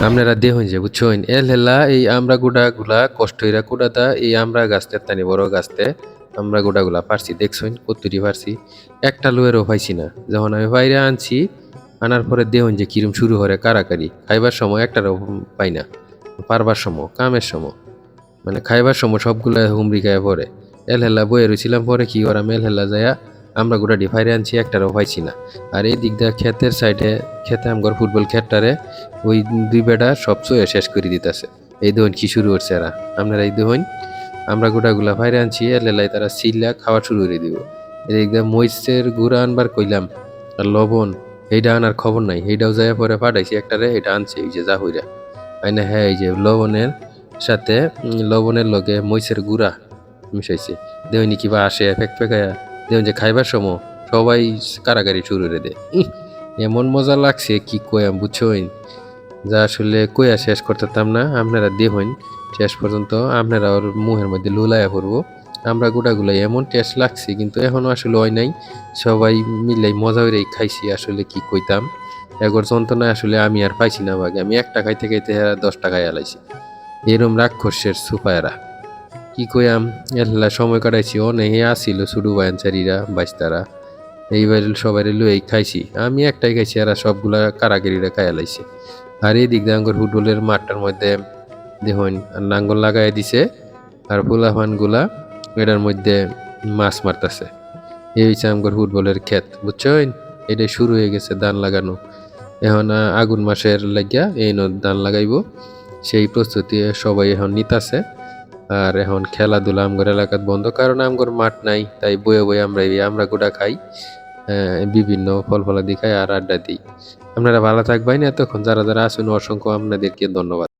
আপনারা দেখুন যে বুঝছেন এল হেলা, এই আমরা গুড়া গুলা কষ্ট হইরা কুড়াতা, এই আমরা গাছতে, তানি বড় গাছতে, আমরা গুড়া গুলা পারছি দেখছেন কত্তুরি পারছি। একটা লুয়েরও পাইছি না। যখন আমি বাইরে আনছি, আনার পরে দেখুন যে কিরম শুরু হরে, কারাকারি। খাইবার সময় একটারও পাই না। পারবার সময়, কামের সময়। মানে খাইবার সময় সবগুলা হুমরি গায়ে পড়ে। এল হেলা বয়ে রয়েছিলাম পরে কি ওরা মেল হেলা যায়া আমরা গোটাটি ফাইরে আনছি, একটারও পাইছি না। আর এই দিক দিয়ে ক্ষেতের সাইডে খেতে আমগর ফুটবল খেতটারে ওই দুই বেটা সব চয়ে শেষ করে দিতেছে। এই দেখুন কি শুরু করছে এরা? আপনারা এই দেখুন আমরা গোটাগুলা ফাইরে আনছি এলেলাই তারা সিল্লা খাওয়া শুরু করে দিব। এদিক দিয়ে মরিচের গুঁড়া আনবার কইলাম, আর লবণ এইটা আনার খবর নাই। এইটাও যায় পরে পাঠাইছি একটারে এটা আনছে, এই যে যা হইরা। আইনা হ্যাঁ এই যে লবণের সাথে লবণের লগে মরিচের গুঁড়া মিশাইছে। দেহনি কিবা আসে, ফেক ফেকায়া দেখুন যে খাইবার সময় সবাই কারাগারি শুরু করে দেয়। এমন মজা লাগছে, কি কয়াম বুঝছইন যা আসলে কইয়া শেষ করতেতাম না, আপনারা দেখুন, শেষ পর্যন্ত আপনারা ওর মুহের মধ্যে লুলাইয়া পড়ব। আমরা গোটাগুলাই এমন টেস্ট লাগছে, কিন্তু এখনও আসলে হয় নাই। সবাই মিলাই মজা হয়ে খাইছি, আসলে কি কইতাম। এগর যন্ত্রণা আসলে আমি আর পাইছি না বাগে আমি একটা খাইতে খাইতে দশ টাকায় আলাইছি এরম রাক্ষসের সুপায়রা। কি কইয়াম এলা সময় কাটাইছি অনেকে আসিল শুধু বায়ানচারিরা বাইস্তারা। এইবার সবাই লুই খাইছি। আমি একটাই খাইছি আর সবগুলা কারাগিরিরা খাইয়া লাইছে। আর এই দিক দিয়ে ফুটবলের মাঠটার মধ্যে দেখুন, নাঙ্গল লাগাই দিছে, আর ফুলাফানগুলা এটার মধ্যে মাছ মারতাছে। এই হচ্ছে আঙ্গুর ফুটবলের ক্ষেত, বুঝছেন? এটা শুরু হয়ে গেছে ধান লাগানো। এখন আগুন মাসের লাগিয়া এই ন ধান লাগাইব। সেই প্রস্তুতি সবাই এখন নিতাছে। আর এখন খেলাধুলা আমগর এলাকাত বন্ধ, কারণ আমগর মাঠ নাই, তাই বয়ে বয়ে আমরা এই আমরা গোটা খাই বিভিন্ন ফল ফলাদি খাই আর আড্ডা দিই। আপনারা ভালো থাকবেন, এতক্ষণ যারা যারা আসুন অসংখ্য আপনাদেরকে ধন্যবাদ।